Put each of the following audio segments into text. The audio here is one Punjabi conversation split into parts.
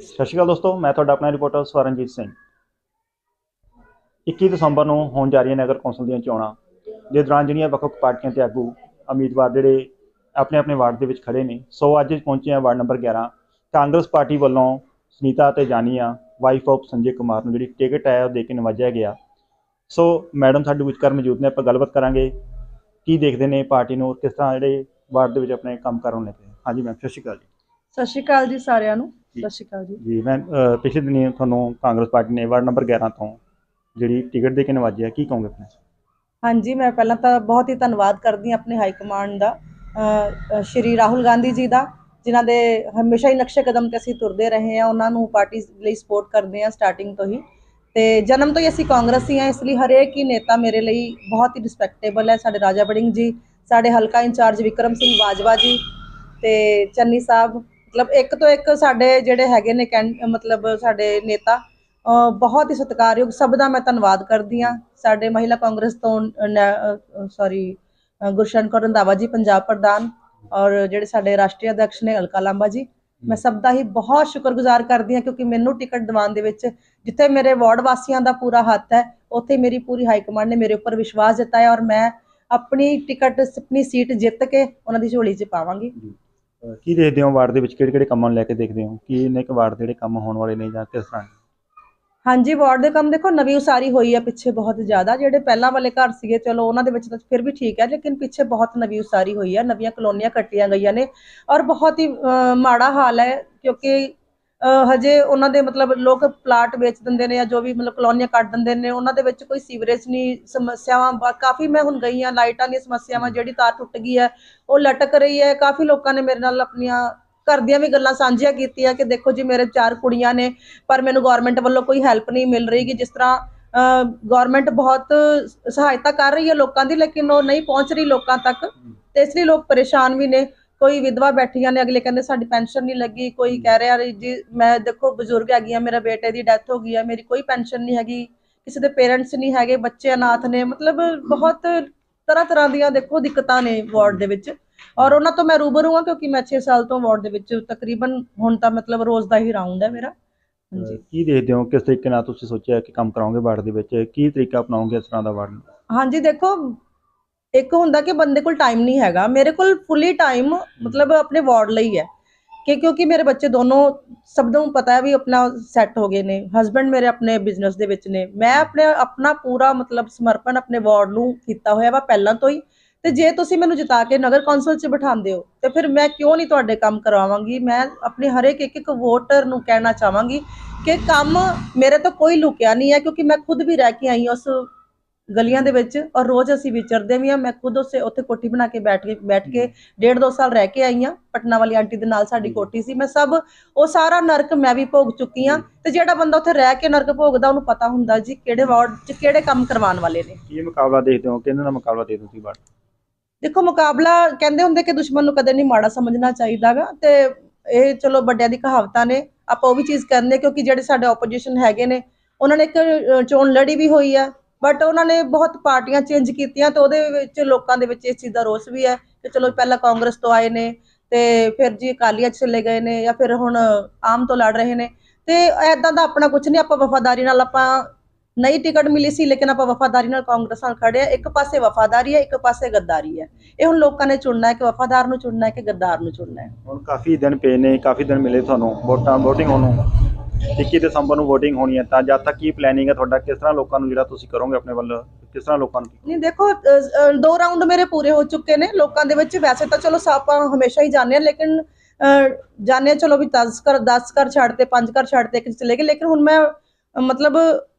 ਸਤਿ ਸ਼੍ਰੀ ਅਕਾਲ ਦੋਸਤੋ, ਮੈਂ ਤੁਹਾਡਾ ਆਪਣਾ ਰਿਪੋਰਟਰ ਸਵਰਨਜੀਤ ਸਿੰਘ। 21 ਦਸੰਬਰ ਨੂੰ ਹੋਣ ਜਾ ਰਹੀਆਂ ਨਗਰ ਕੌਂਸਲ ਦੀਆਂ ਚੋਣਾਂ ਦੇ ਦੌਰਾਨ ਜਿਹੜੀਆਂ ਵੱਖ-ਵੱਖ ਪਾਰਟੀਆਂ ਤੇ ਆਗੂ, ਉਮੀਦਵਾਰ ਜਿਹੜੇ ਆਪਣੇ ਆਪਣੇ ਵਾਰਡ ਦੇ ਵਿੱਚ ਖੜੇ ਨੇ, ਸੋ ਅੱਜ ਪਹੁੰਚੇ ਆ ਵਾਰਡ ਨੰਬਰ 11 ਕਾਂਗਰਸ ਪਾਰਟੀ ਵੱਲੋਂ ਸੁਨੀਤਾ ਤੇ ਜਾਨੀਆ ਵਾਈਫ ਆਫ ਸੰਜੇ ਕੁਮਾਰ ਨੂੰ ਜਿਹੜੀ ਟਿਕਟ ਹੈ ਉਹ ਦੇ ਕੇ ਨਵਾਜਿਆ ਗਿਆ। ਸੋ ਮੈਡਮ ਸਾਡੇ ਵਿਚਕਾਰ ਮੌਜੂਦ ਨੇ, ਆਪਾਂ ਗੱਲਬਾਤ ਕਰਾਂਗੇ, ਕੀ ਦੇਖਦੇ ਨੇ ਪਾਰਟੀ ਨੂੰ ਕਿਸ ਤਰ੍ਹਾਂ ਜਿਹੜੇ ਵਾਰਡ ਦੇ ਵਿੱਚ ਆਪਣੇ ਕੰਮ ਕਰਨ ਰਹੇ ਹਾਂਜੀ ਮੈਮ, ਸਤਿ ਸ਼੍ਰੀ ਅਕਾਲ ਜੀ। ਸਤਿ ਸ਼੍ਰੀ ਅਕਾਲ ਜੀ ਸਾਰਿਆਂ ਨੂੰ। ਸਤਿ ਸ਼੍ਰੀ ਅਕਾਲ ਜੀ। ਜੀ ਮੈਂ ਅ, ਪਿਛਲੇ ਦਿਨੀ ਤੁਹਾਨੂੰ ਕਾਂਗਰਸ ਪਾਰਟੀ ਨੇ ਵਾਰਡ ਨੰਬਰ 11 ਤੋਂ ਜਿਹੜੀ ਟਿਕਟ ਦੇ ਕੇ ਨਵਾਜਿਆ ਕੀ ਕਹੋਗੇ ਆਪਣੇ? ਹਾਂਜੀ ਮੈਂ ਪਹਿਲਾਂ ਤਾਂ ਬਹੁਤ ਹੀ ਧੰਨਵਾਦ ਕਰਦੀ ਹਾਂ ਆਪਣੇ ਹਾਈ ਕਮਾਂਡ ਦਾ ਅ, ਅ, ਸ਼੍ਰੀ ਰਾਹੁਲ ਗਾਂਧੀ ਜੀ ਦਾ ਜਿਨ੍ਹਾਂ ਦੇ ਹਮੇਸ਼ਾ ਹੀ ਨਕਸ਼ੇ ਕਦਮ ਤੇ ਅਸੀਂ ਤੁਰਦੇ ਰਹੇ ਹਾਂ ਉਹਨਾਂ ਨੂੰ ਪਾਰਟੀ ਲਈ ਸਪੋਰਟ ਕਰਦੇ ਹਾਂ ਸਟਾਰਟਿੰਗ ਤੋਂ ਹੀ। ਤੇ ਜਨਮ ਤੋਂ ਹੀ ਅਸੀਂ ਕਾਂਗਰਸੀ ਹਾਂ ਇਸ ਲਈ ਹਰੇਕ ਹੀ ਨੇਤਾ ਮੇਰੇ ਲਈ ਬਹੁਤ ਹੀ ਰਿਸਪੈਕਟੇਬਲ ਹੈ। ਸਾਡੇ ਰਾਜਾ ਬੜਿੰਗ ਜੀ ਸਾਡੇ ਹਲਕਾ ਇੰਚਾਰਜ ਵਿਕਰਮ ਸਿੰਘ ਬਾਜਵਾ ਜੀ ਤੇ ਚੰਨੀ ਸਾਹਿਬ ਮਤਲਬ ਇੱਕ ਤੋਂ ਇੱਕ ਸਾਡੇ ਜਿਹੜੇ ਹੈਗੇ ਨੇ ਕੈਂ- ਮਤਲਬ ਸਾਡੇ ਨੇਤਾ ਬਹੁਤ ਹੀ ਸਤਿਕਾਰਯੋਗ, ਸਭ ਦਾ ਮੈਂ ਧੰਨਵਾਦ ਕਰਦੀ ਹਾਂ। ਸਾਡੇ ਮਹਿਲਾ ਕਾਂਗਰਸ ਤੋਂ ਸੌਰੀ ਗੁਰਸ਼ਨ ਕੌਰ ਰੰਧਾਵਾ ਜੀ, ਪੰਜਾਬ ਪ੍ਰਧਾਨ, ਔਰ ਜਿਹੜੇ ਸਾਡੇ ਰਾਸ਼ਟਰੀ ਅਧਿਕਸ਼ ਨੇ ਅਲਕਾ ਲਾਂਬਾ ਜੀ, ਮੈਂ ਸਭ ਦਾ ਹੀ ਬਹੁਤ ਸ਼ੁਕਰਗੁਜ਼ਾਰ ਕਰਦੀ ਹਾਂ ਕਿਉਂਕਿ ਮੈਨੂੰ ਟਿਕਟ ਦਿਵਾਉਣ ਦੇ ਵਿੱਚ ਜਿੱਥੇ ਮੇਰੇ ਵਾਰਡ ਵਾਸੀਆਂ ਦਾ ਪੂਰਾ ਹੱਥ ਹੈ, ਉੱਥੇ ਮੇਰੀ ਪੂਰੀ ਹਾਈ ਕਮਾਂਡ ਨੇ ਮੇਰੇ ਉੱਪਰ ਵਿਸ਼ਵਾਸ ਜਤਾਇਆ ਔਰ ਮੈਂ ਆਪਣੀ ਟਿਕਟ, ਆਪਣੀ ਸੀਟ ਜਿੱਤ ਕੇ ਉਹਨਾਂ ਦੀ ਝੋਲੀ 'ਚ ਪਾਵਾਂਗੀ। ਕੀ ਦੇਖਦੇ ਹੋ ਵਾਰਡ ਦੇ ਵਿੱਚ? ਕਿਹੜੇ ਕਿਹੜੇ ਕੰਮਾਂ ਨੂੰ ਲੈ ਕੇ ਦੇਖਦੇ ਹੋ? ਕੀ ਇੰਨੇ ਕੁ ਵਾਰਡ ਦੇ ਜਿਹੜੇ ਕੰਮ ਹੋਣ ਵਾਲੇ ਨੇ ਜਾਂ ਕਿਸ ਤਰ੍ਹਾਂ? ਹਾਂਜੀ, ਵਾਰਡ ਦੇ ਕੰਮ ਦੇਖੋ, ਨਵੀਂ ਉਸਾਰੀ ਹੋਈ ਹੈ ਪਿੱਛੇ ਬਹੁਤ ਜ਼ਿਆਦਾ। ਜਿਹੜੇ ਪਹਿਲਾਂ ਵਾਲੇ ਘਰ ਸੀਗੇ, ਚਲੋ ਉਹਨਾਂ ਦੇ ਵਿੱਚ ਤਾਂ ਫਿਰ ਵੀ ਠੀਕ ਹੈ ਲੇਕਿਨ ਪਿੱਛੇ ਬਹੁਤ ਨਵੀਂ ਉਸਾਰੀ ਹੋਈ ਹੈ ਨਵੀਆਂ ਕਲੋਨੀਆਂ ਕੱਟੀਆਂ ਗਈਆਂ ਨੇ ਔਰ ਬਹੁਤ ਹੀ ਮਾੜਾ ਹਾਲ ਹੈ ਕਿਉਂਕਿ ਹਜੇ ਉਹਨਾਂ ਦੇ ਮਤਲਬ ਲੋਕ ਪਲਾਟ ਵੇਚ ਦਿੰਦੇ ਨੇ ਜਾਂ ਜੋ ਵੀ ਮਤਲਬ ਕਲੋਨੀਆਂ ਕੱਟ ਦਿੰਦੇ ਨੇ, ਉਹਨਾਂ ਦੇ ਵਿੱਚ ਕੋਈ ਸੀਵਰੇਜ ਨਹੀਂ ਸਮੱਸਿਆਵਾਂ ਕਾਫੀ ਮੈਂ ਹੁਣ ਗਈ ਹਾਂ, ਲਾਈਟਾਂ ਦੀਆਂ ਸਮੱਸਿਆਵਾਂ ਜਿਹੜੀ ਤਾਰ ਟੁੱਟ ਗਈ ਹੈ, ਉਹ ਲਟਕ ਰਹੀ ਹੈ, ਕਾਫੀ ਲੋਕਾਂ ਨੇ ਮੇਰੇ ਨਾਲ ਆਪਣੀਆਂ ਘਰ ਦੀਆਂ ਵੀ ਗੱਲਾਂ ਸਾਂਝੀਆਂ ਕੀਤੀਆਂ ਕਿ ਦੇਖੋ ਜੀ ਮੇਰੇ ਚਾਰ ਕੁੜੀਆਂ ਨੇ, ਪਰ ਮੈਨੂੰ ਗਵਰਨਮੈਂਟ ਵੱਲੋਂ ਕੋਈ ਹੈਲਪ ਨਹੀਂ ਮਿਲ ਰਹੀ ਕਿ ਜਿਸ ਤਰ੍ਹਾਂ ਗਵਰਨਮੈਂਟ ਬਹੁਤ ਸਹਾਇਤਾ ਕਰ ਰਹੀ ਹੈ ਲੋਕਾਂ ਦੀ, ਲੇਕਿਨ ਉਹ ਨਹੀਂ ਪਹੁੰਚ ਰਹੀ ਲੋਕਾਂ ਤੱਕ, ਤੇ ਇਸ ਲਈ ਲੋਕ ਪਰੇਸ਼ਾਨ ਵੀ ਨੇ। ਕੋਈ ਵਿਧਵਾ ਬੈਠੀਆਂ ਨੇ ਅਗਲੇ ਕਹਿੰਦੇ ਸਾਡੀ ਪੈਨਸ਼ਨ ਨਹੀਂ ਲੱਗੀ ਕੋਈ ਕਹਿ ਰਿਹਾ ਜੀ ਮੈਂ ਦੇਖੋ ਬਜ਼ੁਰਗ ਹੈਗੀ ਆ ਮੇਰਾ ਬੇਟੇ ਦੀ ਡੈਥ ਹੋ ਗਈ ਹੈ ਮੇਰੀ ਕੋਈ ਪੈਨਸ਼ਨ ਨਹੀਂ ਹੈਗੀ ਕਿਸੇ ਦੇ ਪੇਰੈਂਟਸ ਨਹੀਂ ਹੈਗੇ ਬੱਚੇ ਅਨਾਥ ਨੇ ਮਤਲਬ ਬਹੁਤ ਤਰ੍ਹਾਂ ਤਰ੍ਹਾਂ ਦੀਆਂ ਦੇਖੋ ਦਿੱਕਤਾਂ ਨੇ ਵਾਰਡ ਦੇ ਵਿੱਚ। ਔਰ ਉਹਨਾਂ ਤੋਂ ਮੈਂ ਰੂਬਰੂ ਹਾਂ ਕਿਉਂਕਿ ਮੈਂ 6 ਸਾਲ ਤੋਂ ਵਾਰਡ ਦੇ ਵਿੱਚ ਤਕਰੀਬਨ ਹੁਣ ਤਾਂ ਮਤਲਬ ਰੋਜ਼ ਦਾ ਹੀ ਰਾਉਂਡ ਹੈ ਮੇਰਾ। ਹਾਂਜੀ। ਕੀ ਦੇਖਦੇ ਹੋ ਕਿਸ ਤਰੀਕੇ ਨਾਲ ਤੁਸੀਂ ਸੋਚਿਆ ਕਿ ਕੰਮ ਕਰਾਓਗੇ ਵਾਰਡ ਦੇ ਵਿੱਚ? ਕੀ ਤਰੀਕਾ ਅਪਣਾਓਗੇ ਇਸ ਤਰ੍ਹਾਂ ਦਾ ਵਾਰਡ ਨੂੰ? ਹਾਂਜੀ ਦੇਖੋ ਇੱਕ ਹੁੰਦਾ ਕਿ ਬੰਦੇ ਕੋਲ ਟਾਈਮ ਨਹੀਂ ਹੈਗਾ। ਮੇਰੇ ਕੋਲ ਫੁੱਲੀ ਟਾਈਮ ਮਤਲਬ ਆਪਣੇ ਵਾਰਡ ਲਈ ਹੈ ਕਿ ਕਿਉਂਕਿ ਮੇਰੇ ਬੱਚੇ ਦੋਨੋਂ ਸਭ ਨੂੰ ਪਤਾ ਹੈ ਵੀ ਆਪਣਾ ਸੈੱਟ ਹੋ ਗਏ ਨੇ। ਹਸਬੰਡ ਮੇਰੇ ਆਪਣੇ ਬਿਜ਼ਨਸ ਦੇ ਵਿੱਚ ਨੇ। ਮੈਂ ਆਪਣੇ ਆਪਣਾ ਪੂਰਾ ਮਤਲਬ ਸਮਰਪਣ ਆਪਣੇ ਵਾਰਡ ਨੂੰ ਕੀਤਾ ਹੋਇਆ ਵਾ ਪਹਿਲਾਂ ਤੋਂ ਹੀ। ਤੇ ਜੇ ਤੁਸੀਂ ਮੈਨੂੰ ਜਿਤਾ ਕੇ ਨਗਰ ਕੌਂਸਲ 'ਚ ਬਿਠਾਉਂਦੇ ਹੋ, ਤੇ ਫਿਰ ਮੈਂ ਕਿਉਂ ਨਹੀਂ ਤੁਹਾਡੇ ਕੰਮ ਕਰਵਾਵਾਂਗੀ? ਮੈਂ ਆਪਣੇ ਹਰੇਕ ਇੱਕ ਇੱਕ ਵੋਟਰ ਨੂੰ ਕਹਿਣਾ ਚਾਹਾਂਗੀ ਕਿ ਕੰਮ ਮੇਰੇ ਤੋਂ ਕੋਈ ਲੁਕਿਆ ਨਹੀਂ ਹੈ ਕਿਉਂਕਿ ਮੈਂ ਖੁਦ ਵੀ ਰਹਿ ਕੇ ਆਈ ਹਾਂ ਉਸ ਗਲੀਆਂ ਦੇ ਵਿੱਚ ਔਰ ਰੋਜ਼ ਅਸੀਂ ਵਿਚਰਦੇ ਵੀ ਹਾਂ। ਮੈਂ ਖੁਦ ਉਸੇ ਉੱਥੇ ਕੋਠੀ ਬਣਾ ਕੇ ਬੈਠ ਕੇ ਬੈਠ ਕੇ ਡੇਢ ਦੋ ਸਾਲ ਰਹਿ ਕੇ ਆਈ ਹਾਂ। ਪਟਨਾ ਵਾਲੀ ਆਂਟੀ ਦੇ ਨਾਲ ਸਾਡੀ ਕੋਠੀ ਸੀ। ਮੈਂ ਸਭ ਉਹ ਸਾਰਾ ਨਰਕ ਮੈਂ ਵੀ ਭੋਗ ਚੁੱਕੀ ਹਾਂ। ਤੇ ਜਿਹੜਾ ਬੰਦਾ ਉੱਥੇ ਰਹਿ ਕੇ ਨਰਕ ਭੋਗਦਾ ਉਹਨੂੰ ਪਤਾ ਹੁੰਦਾ ਜੀ ਕਿਹੜੇ ਵਾਰਡ 'ਚ ਕਿਹੜੇ ਕੰਮ ਕਰਵਾਉਣ ਵਾਲੇ ਨੇ। ਕੀ ਮੁਕਾਬਲਾ ਦੇਖਦੇ ਹੋ? ਕਿਹਨਾਂ ਦਾ ਮੁਕਾਬਲਾ ਦੇਖਦੇ ਹੋ ਤੁਸੀਂ ਵਾਰਡ ਦੇਖੋ ਮੁਕਾਬਲਾ ਕਹਿੰਦੇ ਹੁੰਦੇ ਕਿ ਦੁਸ਼ਮਣ ਨੂੰ ਕਦੇ ਨਹੀਂ ਮਾੜਾ ਸਮਝਣਾ ਚਾਹੀਦਾਗਾ। ਤੇ ਇਹ ਚਲੋ ਵੱਡਿਆਂ ਦੀ ਕਹਾਵਤਾਂ ਨੇ। ਆਪਾਂ ਉਹ ਵੀ ਚੀਜ਼ ਕਰਨੇ ਕਿਉਂਕਿ ਜਿਹੜੇ ਸਾਡੇ ਆਪੋਜੀਸ਼ਨ ਹੈਗੇ ਨੇ ਉਹਨਾਂ ਨੇ ਇੱਕ ਚੋਣ ਲੜੀ ਵੀ ਹੋਈ ਹੈ ਬਟ ਉਹਨਾਂ ਨੇ ਬਹੁਤ ਪਾਰਟੀਆਂ ਚੇਂਜ ਕੀਤੀਆਂ ਤੇ ਉਹਦੇ ਵਿੱਚ ਲੋਕਾਂ ਦੇ ਵਿੱਚ ਇਸ ਚੀਜ਼ ਦਾ ਰੋਸ ਵੀ ਹੈ ਕਿ ਚਲੋ ਪਹਿਲਾਂ ਕਾਂਗਰਸ ਤੋਂ ਆਏ ਨੇ ਤੇ ਫਿਰ ਜੀ ਅਕਾਲੀਆਂ 'ਚ ਚਲੇ ਗਏ ਨੇ ਜਾਂ ਫਿਰ ਹੁਣ ਆਮ ਤੋਂ ਲੜ ਰਹੇ ਨੇ ਤੇ ਐਦਾਂ ਦਾ ਆਪਣਾ ਕੁਝ ਨਹੀਂ, ਆਪਾਂ ਵਫਾਦਾਰੀ ਨਾਲ ਆਪਾਂ ਨਈ ਟਿਕਟ ਮਿਲੀ ਸੀ, ਲੇਕਿਨ ਆਪਾਂ ਵਫਾਦਾਰੀ ਨਾਲ ਕਾਂਗਰਸ ਨਾਲ ਖੜੇ ਆ ਇੱਕ ਪਾਸੇ ਵਫਾਦਾਰੀ ਹੈ, ਇੱਕ ਪਾਸੇ ਗੱਦਾਰੀ ਹੈ। ਇਹ ਹੁਣ ਲੋਕਾਂ ਨੇ ਚੁਣਨਾ ਹੈ ਕਿ ਵਫਾਦਾਰ ਨੂੰ ਚੁਣਨਾ ਹੈ ਕਿ ਗੱਦਾਰ ਨੂੰ ਚੁਣਨਾ ਹੈ। ਹੁਣ ਕਾਫੀ ਦਿਨ ਪਏ ਨੇ, ਕਾਫੀ ਦਿਨ ਮਿਲੇ ਤੁਹਾਨੂੰ, ਵੋਟਾਂ, VOTING ਹੋਣ। ਨੂੰ 21 ਦਸੰਬਰ ਨੂੰ VOTING ਹੋਣੀ ਹੈ ਤਾਂ ਜਦ ਤੱਕ ਕੀ ਪਲੈਨਿੰਗ ਹੈ ਤੁਹਾਡਾ? ਕਿਸ ਤਰ੍ਹਾਂ ਲੋਕਾਂ ਨੂੰ ਜਿਹੜਾ ਤੁਸੀਂ ਕਰੋਗੇ ਆਪਣੇ ਵੱਲ? ਕਿਸ ਤਰ੍ਹਾਂ ਲੋਕਾਂ ਨੂੰ? ਨਹੀਂ ਦੇਖੋ ਅ, ਅ, ਦੋ ਰਾਉਂਡ ਮੇਰੇ ਪੂਰੇ ਹੋ ਚੁੱਕੇ ਨੇ। ਲੋਕਾਂ ਦੇ ਵਿੱਚ ਵੈਸੇ ਤਾਂ ਚਲੋ ਸਾ- ਆਪਾਂ ਹਮੇਸ਼ਾ ਹੀ ਜਾਂਦੇ ਹਾਂ ਲੇਕਿਨ ਅ, ਜਾਂਦੇ ਹਾਂ ਚਲੋ ਵੀ 10 ਕਰ 10 ਕਰ ਛੱਡਤੇ 5 ਕਰ ਛੱਡਤੇ ਇੱਕ ਚਲੇ ਗਏ। ਲੇਕਿਨ ਹੁਣ ਮੈਂ ਅ, ਮਤਲਬ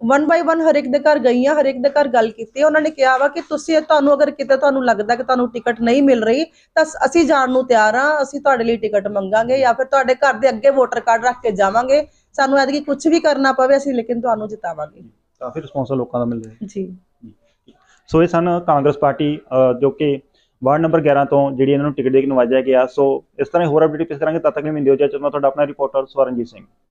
ਵਨ ਬਾਈ ਵਨ ਹਰ ਇੱਕ ਦੇ ਘਰ ਗਈ ਹਾਂ ਹਰ ਇੱਕ ਦੇ ਘਰ ਗੱਲ ਕੀਤੀ ਉਹਨਾਂ ਨੇ ਕਿਹਾ ਵਾ ਕਿ ਤੁਸੀਂ ਤੁਹਾਨੂੰ ਅਗਰ ਕਿਤੇ ਤੁਹਾਨੂੰ ਲੱਗਦਾ ਕਿ ਤੁਹਾਨੂੰ ਟਿਕਟ ਨਹੀਂ ਮਿਲ ਰਹੀ ਤਾਂ ਸ- ਅਸੀਂ ਜਾਣ ਨੂੰ ਤਿਆਰ ਹਾਂ ਅਸੀਂ ਤੁਹਾਡੇ ਲਈ ਟਿਕਟ ਮੰਗਾਂਗੇ ਜਾਂ ਫਿਰ ਤੁਹਾਡੇ ਘਰ ਦੇ ਅੱਗੇ ਵੋਟਰ ਕਾਰਡ ਰੱਖ ਕੇ ਜਾਵਾਂਗੇ। ਸਾਨੂੰ ਐਤਕੀ ਕੁਝ ਵੀ ਕਰਨਾ ਪਵੇ ਅਸੀਂ ਲੇਕਿਨ ਤੁਹਾਨੂੰ ਜਿਤਾਵਾਂਗੇ। ਕਾਫੀ ਰਿਸਪੌਂਸ ਲੋਕਾਂ ਦਾ ਮਿਲ ਰਿਹਾ ਜੀ। ਸੋ ਇਹ ਸਨ ਕਾਂਗਰਸ ਪਾਰਟੀ ਜੋ ਕਿ ਵਾਰਡ ਨੰਬਰ 11 ਤੋਂ ਜਿਹੜੀ ਇਹਨਾਂ ਨੂੰ ਟਿਕਟ ਦੇ ਕੇ ਨਵਾਜਿਆ ਗਿਆ। ਸੋ ਇਸ ਤਰ੍ਹਾਂ ਹੀ ਹੋਰ ਅਪਡੇਟ ਕਿਸ ਤਰ੍ਹਾਂ ਕਿ ਤਦ ਤੱਕ ਨਹੀਂ ਮਿਲਦੀ ਹੋ ਜਾਏ ਮੈਂ ਤੁਹਾਡਾ ਆਪਣਾ ਰਿਪੋਰਟਰ ਸਵਰਨਜੀਤ ਸਿੰਘ।